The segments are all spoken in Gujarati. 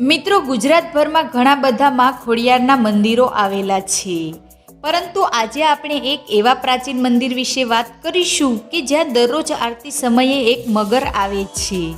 મિત્રો ગુજરાતભરમાં ઘણા બધા માં ખોડિયારના મંદિરો આવેલા છે. પરંતુ આજે આપણે એક એવા પ્રાચીન મંદિર વિશે વાત કરીશું કે જ્યાં દરરોજ આરતી સમયે એક મગર આવે છે.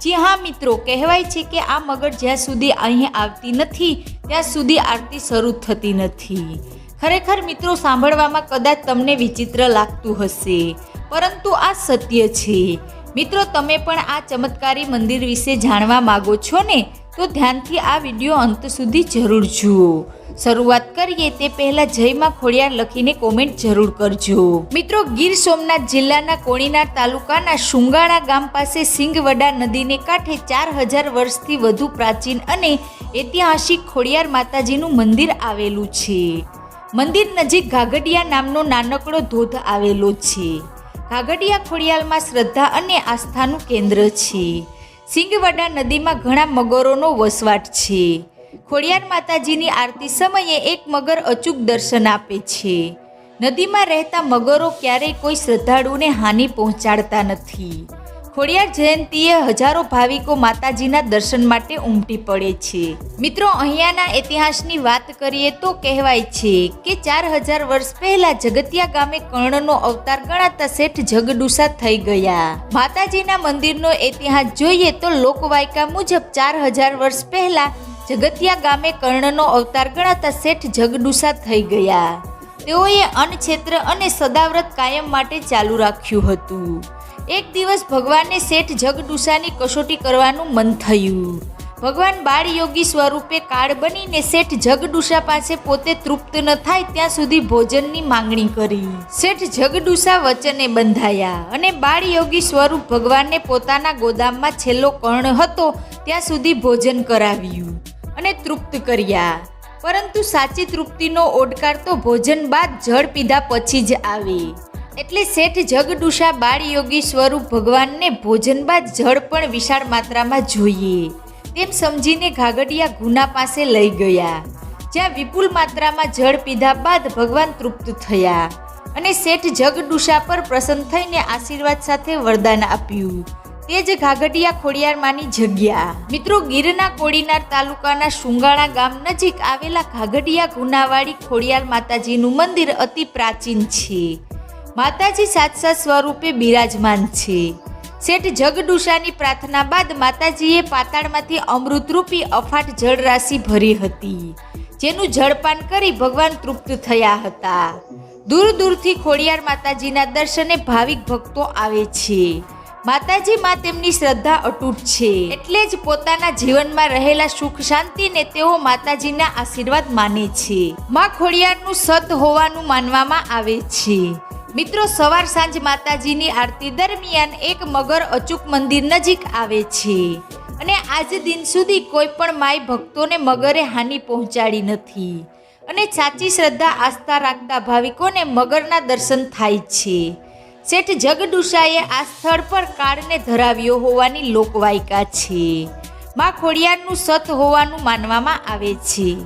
જી હા મિત્રો કહેવાય છે કે આ મગર જ્યાં સુધી અહીં આવતી નથી ત્યાં સુધી આરતી શરૂ થતી નથી. ખરેખર મિત્રો સાંભળવામાં કદાચ તમને વિચિત્ર લાગતું હશે. પરંતુ આ સત્ય છે. મિત્રો, તમે પણ આ ચમત્કારી મંદિર વિશે જાણવા માગો છો ને, તો ધ્યાનથી આ વીડિયો અંત સુધી જરૂર જુઓ. શરૂઆત કરીએ તે પહેલા જયમાં ખોડિયાર લખીને કોમેન્ટ જરૂર કરજો. મિત્રો, ગીર સોમનાથ જિલ્લાના કોણીનાર તાલુકાના શુંગાણા ગામ પાસે સિંગવડા નદીને કાંઠે ચાર હજાર વર્ષથી વધુ પ્રાચીન અને ઐતિહાસિક ખોડિયાર માતાજીનું મંદિર આવેલું છે. મંદિર નજીક ઘાઘડિયા નામનો નાનકડો ધોધ આવેલો છે. ઘાગડિયા ખોડિયાલમાં શ્રદ્ધા અને આસ્થાનું કેન્દ્ર છે. સિંગવડા નદીમાં ઘણા મગરોનો વસવાટ છે. ખોડિયાર માતાજીની આરતી સમયે એક મગર અચૂક દર્શન આપે છે. નદીમાં રહેતા મગરો ક્યારેય કોઈ શ્રદ્ધાળુને હાનિ પહોંચાડતા નથી. ખોડિયાર જયંતીએ હજારો ભાવિકો માતાજીના દર્શન માટે ઉમટી પડે છે. મિત્રો, અહીંયાના ઇતિહાસની વાત કરીએ તો કહેવાય છે કે ચાર હજાર વર્ષ પહેલા જગતિયા ગામે કર્ણનો અવતાર ગણાતા શેઠ જગડુસા થઈ ગયા. માતાજીના મંદિરનો ઇતિહાસ જોઈએ તો લોકવાયકા મુજબ ચાર હજાર વર્ષ પહેલા જગતિયા ગામે કર્ણનો અવતાર ગણાતા શેઠ જગડુસા થઈ ગયા. તેઓએ અન્નક્ષેત્ર અને સદાવ્રત કાયમ માટે ચાલુ રાખ્યું હતું. એક દિવસ ભગવાનને શેઠ જગડુસાની કસોટી કરવાનું મન થયું. ભગવાન બાળ યોગી સ્વરૂપે કાળ બનીને શેઠ જગડુસા પાસે પોતે તૃપ્ત ન થાય ત્યાં સુધી ભોજનની માંગણી કરી. શેઠ જગડુસા વચને બંધાયા અને બાળ યોગી સ્વરૂપ ભગવાનને પોતાના ગોદામમાં છેલ્લો કર્ણ હતો ત્યાં સુધી ભોજન કરાવ્યું અને તૃપ્ત કર્યા. પરંતુ સાચી તૃપ્તિનો ઓડકાર તો ભોજન બાદ જળ પીધા પછી જ આવે. એટલે શેઠ જગડુષા બાળ યોગી સ્વરૂપ ભગવાનને ભોજન બાદ જળ પણ વિશાળ માત્રામાં જોઈએ. તેમ સમજીને ઘાગડિયા ગુના પાસે લઈ ગયા. જ્યાં વિપુલ માત્રામાં જળ પીધા બાદ ભગવાન તૃપ્ત થયા અને શેઠ જગડુષા પર પ્રસન્ન થઈને આશીર્વાદ સાથે વરદાન આપ્યું. તે જ ઘાગડિયા ખોડિયારમાંની જગ્યા. મિત્રો, ગીરના કોડીનાર તાલુકાના શુંગાણા ગામ નજીક આવેલા ઘાગડિયા ગુનાવાડી ખોડિયાર માતાજીનું મંદિર અતિ પ્રાચીન છે. માતાજી સાતસા સ્વરૂપે બિરાજમાન છે. શેઠ જગડુષાની પ્રાર્થના બાદ માતાજીએ પાતાળમાંથી અમૃતરૂપી અફાટ જળરાશિ ભરી હતી, જેનું જળપાન કરી ભગવાન તૃપ્ત થયા હતા. દૂર દૂરથી ખોડિયાર માતાજીના દર્શને ભાવિક ભક્તો આવે છે. માતાજીમાં તેમની શ્રદ્ધા અતૂટ છે. એટલે જ પોતાના જીવનમાં રહેલા સુખ શાંતિને તેઓ માતાજીના આશીર્વાદ માને છે. માં ખોડિયારનું સત હોવાનું માનવામાં આવે છે. મિત્રો, સવાર સાંજ માતાજીની આરતી દરમિયાન એક મગર અચૂક મંદિર નજીક આવે છે. અને આજ દિન સુધી કોઈ પણ માય ભક્તોને મગરે હાનિ પહોંચાડી નથી. અને સાચી શ્રદ્ધા, આસ્થા રાખતા ભાવિકોને મગરના દર્શન થાય છે. શેઠ જગડુશાએ આ સ્થળ પર કાળને ધરાવ્યો હોવાની લોકવાયકા છે. માં ખોડિયારનું સત હોવાનું માનવામાં આવે છે.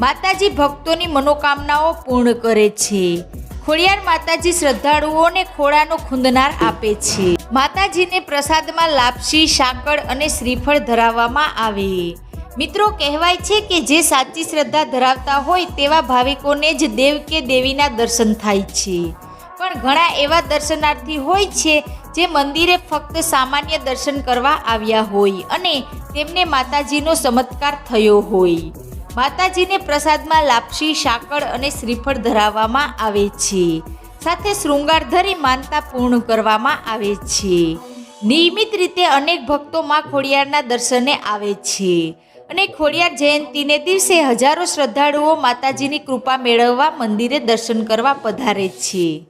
માતાજી ભક્તોની મનોકામનાઓ પૂર્ણ કરે છે. ખોડિયાર માતાજી શ્રદ્ધાળુઓને ખોળાનો ખૂંદનાર આપે છે. માતાજીને પ્રસાદમાં લાપસી, સાંકળ અને શ્રીફળ ધરાવવામાં આવે. મિત્રો, કહેવાય છે કે જે સાચી શ્રદ્ધા ધરાવતા હોય તેવા ભાવિકોને જ દેવ કે દેવીના દર્શન થાય છે. પણ ઘણા એવા દર્શનાર્થી હોય છે જે મંદિરે ફક્ત સામાન્ય દર્શન કરવા આવ્યા હોય અને તેમને માતાજીનો ચમત્કાર થયો હોય. માતાજીને પ્રસાદમાં લાપસી, સાકળ અને શ્રીફળ ધરાવવામાં આવે છે. સાથે શૃંગાર ધરી માનતા પૂર્ણ કરવામાં આવે છે. નિયમિત રીતે અનેક ભક્તો માં ખોડિયારના દર્શને આવે છે અને ખોડિયાર જયંતીને દિવસે હજારો શ્રદ્ધાળુઓ માતાજીની કૃપા મેળવવા મંદિરે દર્શન કરવા પધારે છે.